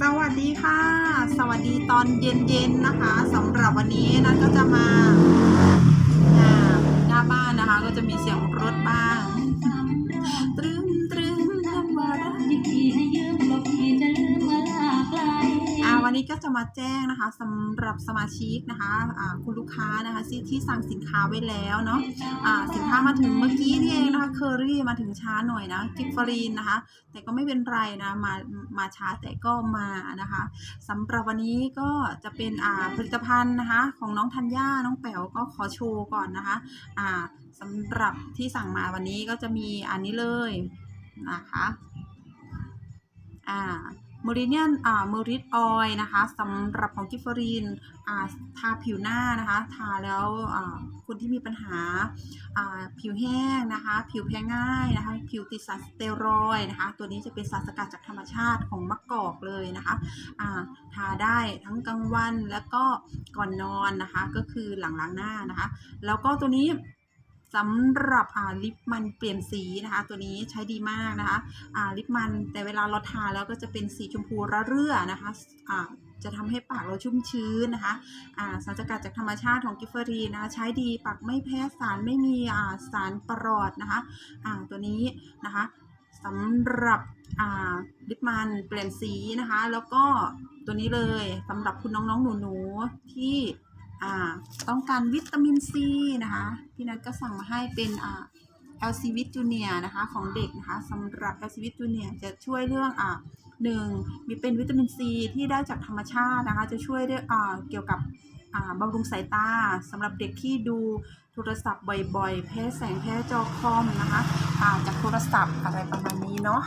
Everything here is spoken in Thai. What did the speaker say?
สวัสดีค่ะ สวัสดีตอนเย็นๆนะคะสำหรับวันนี้นัทก็จะมาอ่าหน้าบ้านนะคะ ก็จะมีเสียงรถ นี้ก็จะมาแจ้งนะคะสำหรับสมาชิกนะคะอ่าคุณลูกค้านะคะที่ที่สั่งสินค้าไว้แล้วเนาะอ่าสินค้ามาถึงเมื่อกี้นี่เองนะคะเคอรี่มาถึงช้าหน่อยนะกิฟฟรีนนะคะ แต่ก็ไม่เป็นไรนะมามาช้าแต่ก็มานะคะสำหรับวันนี้ก็จะเป็นอ่าผลิตภัณฑ์นะคะ ของน้องธัญญาน้องแป๋วก็ขอโชว์ก่อนนะคะอ่าสำหรับที่สั่งมาวันนี้ก็จะมีอันนี้เลยนะคะอ่า ม r ริเนียนอ่ามริดออยนะคะสำหรับของกิฟฟรีนอ่าทาผิวหน้านะคะทาแล้วอ่าคนที่มีปัญหาอ่าผิวแห้งนะคะ ผิวแพ้ง่ายนะคะ ผิวติดสารสเตียรอยนะคะ ตัวนี้จะเป็นสารสกัดจากธรรมชาติของมะกอกเลยนะคะอ่าทาได้ทั้งกลางวันแล้วก็ก่อนนอนนะคะ ก็คือหลังล้างหน้านะคะ แล้วก็ตัวนี้ สำหรับอ่าลิปมันเปลี่ยนสีนะคะ ตัวนี้ใช้ดีมากนะคะอ่าลิปมันแต่เวลาเราทาแล้วก็จะเป็นสีชมพูระเรื่อนะคะอ่าจะทำให้ปากเราชุ่มชื้นนะคะอ่าสารสกัดจากธรรมชาติของกิฟเฟอรีนะคะใช้ดีปากไม่แพ้สารไม่มีอ่าสารประหลอดนะคะอ่าตัวนี้นะคะสำหรับอ่าลิปมันเปลี่ยนสีนะคะ แล้วก็ตัวนี้เลยสำหรับคุณน้องๆหนูๆที่ อ่าต้องการวิตามินซีนะคะ พี่นัทก็สั่งมาให้เป็นอ่า l c v i t Junior นะคะของเด็กนะคะสำหรับ l c v i t Junior จะช่วยเรื่องอ่าหนึ่งมีเป็นวิตามินซีที่ได้จากธรรมชาตินะคะ จะช่วยเรื่องอ่าเกี่ยวกับบำรุงสายตาสำหรับเด็กที่ดูโทรศัพท์บ่อยๆ แพ้แสงแพ้จอคอมนะคะจากโทรศัพท์อะไรประมาณนี้เนาะ